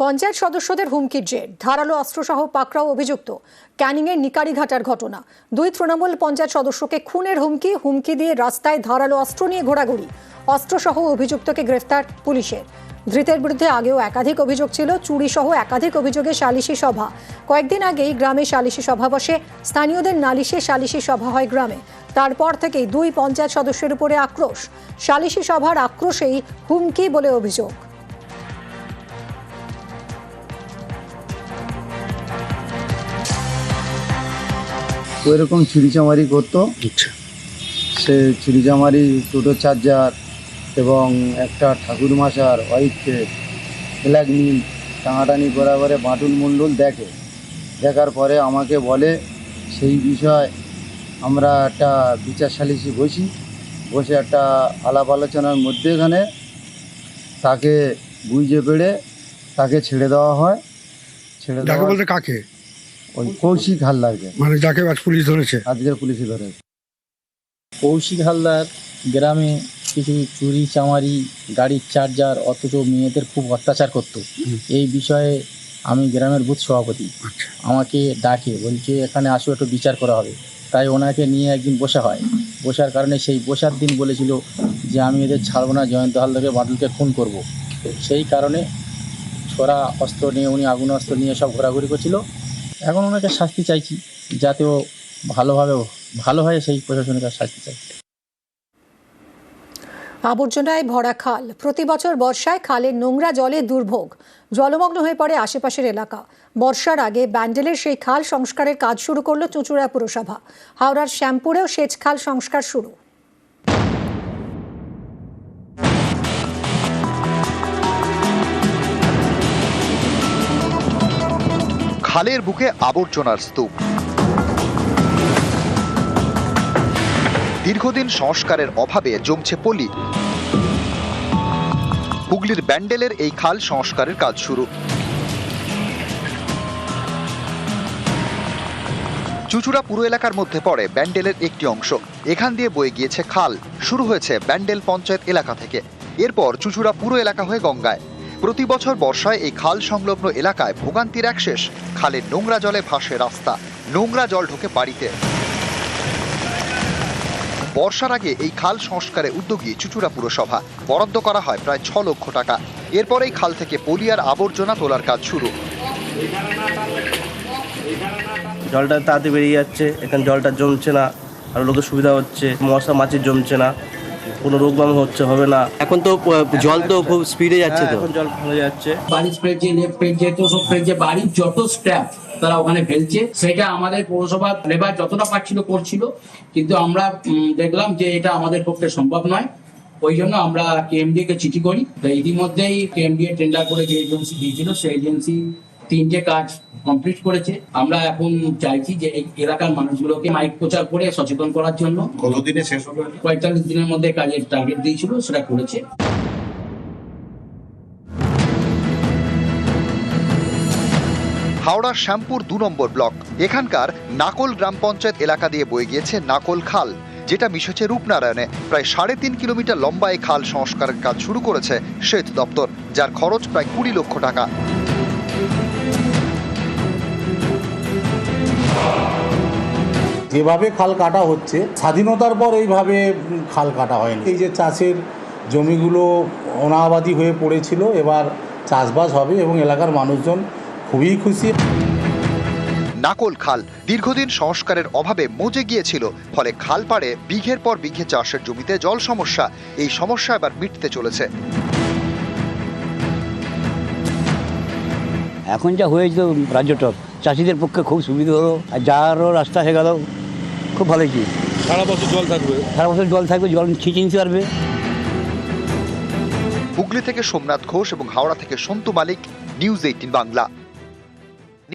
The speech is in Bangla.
পঞ্চায়েত সদস্যদের হুমকির জের, ধারালো অস্ত্রসহ পাকড়াও অভিযুক্ত, ক্যানিংয়ের নিকারিঘাটার ঘটনা। দুই তৃণমূল পঞ্চায়েত সদস্যকে খুনের হুমকি হুমকি দিয়ে রাস্তায় ধারালো অস্ত্র নিয়ে ঘোরাঘুরি, অস্ত্রসহ অভিযুক্তকে গ্রেফতার পুলিশের। ধৃতের বিরুদ্ধে আগেও একাধিক অভিযোগ ছিল চুরি সহ একাধিক অভিযোগে সালিশি সভা। কয়েকদিন আগেই গ্রামে সালিশি সভা বসে, স্থানীয়দের নালিশে সালিশি সভা হয় গ্রামে। তারপর থেকেই দুই পঞ্চায়েত সদস্যের উপরে আক্রোশ। সালিশি সভার আক্রোশেই হুমকি বলে অভিযোগ। ওইরকম চুরিচামারি করতো। সে চুরিচামারি টোটো চার্জার এবং একটা ঠাকুর মাসার ওয়াইফকে ফ্ল্যাগ মিল টাঙাটানি করা পরে বাঁটুল মণ্ডল দেখে। দেখার পরে আমাকে বলে সেই বিষয় আমরা একটা বিচার সালিসি বসি। বসে একটা আলাপ আলোচনার মধ্যে এখানে তাকে বুঝে পেড়ে তাকে ছেড়ে দেওয়া হয়। ছেড়ে দেওয়া বলতে কাকে? ওই কৌশিক হালদারকে। মানে যাকে আজ পুলিশ ধরেছে। আজকের পুলিশে ধরে কৌশিক হালদার গ্রামে কিছু চুরি চামারি গাড়ির চার্জার অথচ মেয়েদের খুব অত্যাচার করতো। এই বিষয়ে আমি গ্রামের বুথ সভাপতি। আচ্ছা। আমাকে ডাকে বলছে এখানে আসো একটু বিচার করা হবে। তাই ওনাকে নিয়ে একদিন বসা হয়। বসার কারণে সেই বসার দিন বলেছিল যে আমি এদের ছাড়বো না জয়ন্ত হালদারকে বাদলকে খুন করব। সেই কারণে ছোড়া অস্ত্র নিয়ে উনি আগুন অস্ত্র নিয়ে সব ঘোরাঘুরি করছিল। এখন ওনাকে শাস্তি চাইছি যাতে ও ভালোভাবে ভালো হয় সেই প্রশাসনের কাছে শাস্তি চাই আবর্জনায় ভরা খাল। প্রতি বছর বর্ষায় খালের নোংরা জলে দুর্ভোগ। জলমগ্ন হয়ে পড়ে আশেপাশের এলাকা। বর্ষার আগে ব্যান্ডেলের সেই খাল সংস্কারের কাজ শুরু করল চুঁচুড়া পুরসভা। হাওড়ার শ্যামপুরেও সেচ খাল সংস্কার শুরু। খালের বুকে আবর্জনার স্তূপ। দীর্ঘদিন সংস্কারের অভাবে জমছে পলি। হুগলির ব্যান্ডেলের এই খাল সংস্কারের কাজ শুরু। চুচুড়া পুরো এলাকার মধ্যে পড়ে ব্যান্ডেলের একটি অংশ। এখান দিয়ে বয়ে গিয়েছে খাল। শুরু হয়েছে ব্যান্ডেল পঞ্চায়েত এলাকা থেকে। এরপর চুচুড়া পুরো এলাকা হয়ে গঙ্গায়। প্রতি বছর বর্ষায় এই খাল সংলগ্ন এলাকায় ভোগান্তির এক শেষ, খালের নোংরা জলে ভাসে রাস্তা, নোংরা জল ঢোকে বাড়িতে। বর্ষার আগে এই খাল সংস্কারে উদ্যোগী চুচুড়া পুরসভা, বরাদ্দ করা হয় প্রায় ছ লক্ষ টাকা। এরপরেই খাল থেকে পলিয়ার আবর্জনা তোলার কাজ শুরু। জলটা তাড়াতাড়ি বেরিয়ে যাচ্ছে, এখানে জলটা জমছে না, আর লোকের সুবিধা হচ্ছে, মশা, মাছি জমছে না। কোনো রোগ বাম হচ্ছে হবে না। এখন তো জল তো খুব স্পিডে যাচ্ছে হ্যাঁ, তো। এখন জল ভালো যাচ্ছে। বাড়ির স্প্রে যে লেফট পেজ যে সব পেজ যে বাড়ির যত স্ট্যাপ তারা ওখানে ফেলছে সেটা আমাদের পৌরসভা লেবার যতটা পারছিল করছিল কিন্তু আমরা দেখলাম যে এটা আমাদের পক্ষে সম্ভব নয়। ওই জন্য আমরা কেএমডি কে চিঠি করি। তো ইতিমধ্যেই কেএমডি টেন্ডার করে যে এজেন্সি দিয়েছিল সেই এজেন্সি তিনটে কাজ কমপ্লিট করেছে। আমরা এখন চাইছি যে এই এলাকার মানুষগুলোকে মাইক প্রচার করে সচেতন করার জন্য। কতদিনে শেষ হবে? পঁয়তাল্লিশ দিনের মধ্যে কাজের টার্গেট দিয়েছিল সেটা করেছে। হাওড়ার শ্যামপুর দু নম্বর ব্লক। এখানকার নাকল গ্রাম পঞ্চায়েত এলাকা দিয়ে বয়ে গিয়েছে নাকল খাল যেটা মিশেছে রূপনারায়ণে। প্রায় সাড়ে তিন কিলোমিটার লম্বা এই খাল সংস্কারের কাজ শুরু করেছে সেচ দপ্তর যার খরচ প্রায় কুড়ি লক্ষ টাকা। যেভাবে খাল কাটা হচ্ছে স্বাধীনতার পর এইভাবে খাল কাটা হয়নি। এই যে চাষের জমিগুলো অনাবাদি হয়ে পড়েছিল এবার চাষবাস হবে এবং এলাকার মানুষজন খুবই খুশি। নাকল খাল দীর্ঘদিন সংস্কারের অভাবে মজে গিয়েছিল ফলে খাল পাড়ে বিঘের পর বিঘে চাষের জমিতে জল সমস্যা এই সমস্যা এবার মিটতে চলেছে। এখন যা হয়েছে রাজ্যটক চাষিদের পক্ষে খুব সুবিধা হলো আর যারও রাস্তা হয়ে গেল। খুব ভালো কি? সারা বছর জল থাকবে। সারা বছর জল থাকবে জল ছিঁচে নিতে পারবে। হুগলি থেকে সোমনাথ ঘোষ এবং হাওড়া থেকে সন্তু মালিক নিউজ এইটিন বাংলা।